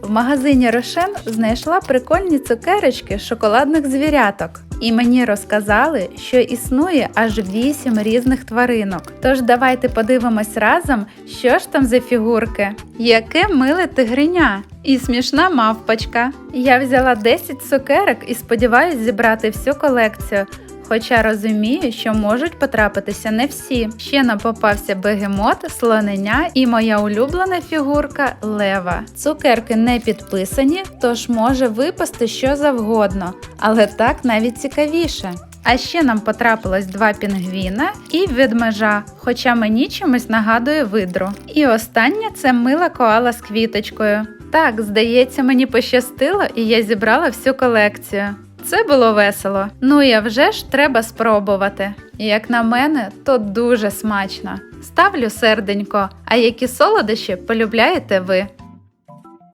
В магазині Рошен знайшла прикольні цукерочки шоколадних звіряток. І мені розказали, що існує аж вісім різних тваринок. Тож давайте подивимось разом, що ж там за фігурки. Яке миле тигриня і смішна мавпочка. Я взяла 10 цукерок і сподіваюсь зібрати всю колекцію. Хоча розумію, що можуть потрапитися не всі. Ще нам попався бегемот, слоненя і моя улюблена фігурка лева. Цукерки не підписані, тож може випасти що завгодно, але так навіть цікавіше. А ще нам потрапилось два пінгвіна і ведмежа, хоча мені чимось нагадує видру. І останнє це мила коала з квіточкою. Так, здається, мені пощастило, і я зібрала всю колекцію. Це було весело. Ну і а вже ж треба спробувати. Як на мене, то дуже смачно. Ставлю серденько, а які солодощі полюбляєте ви?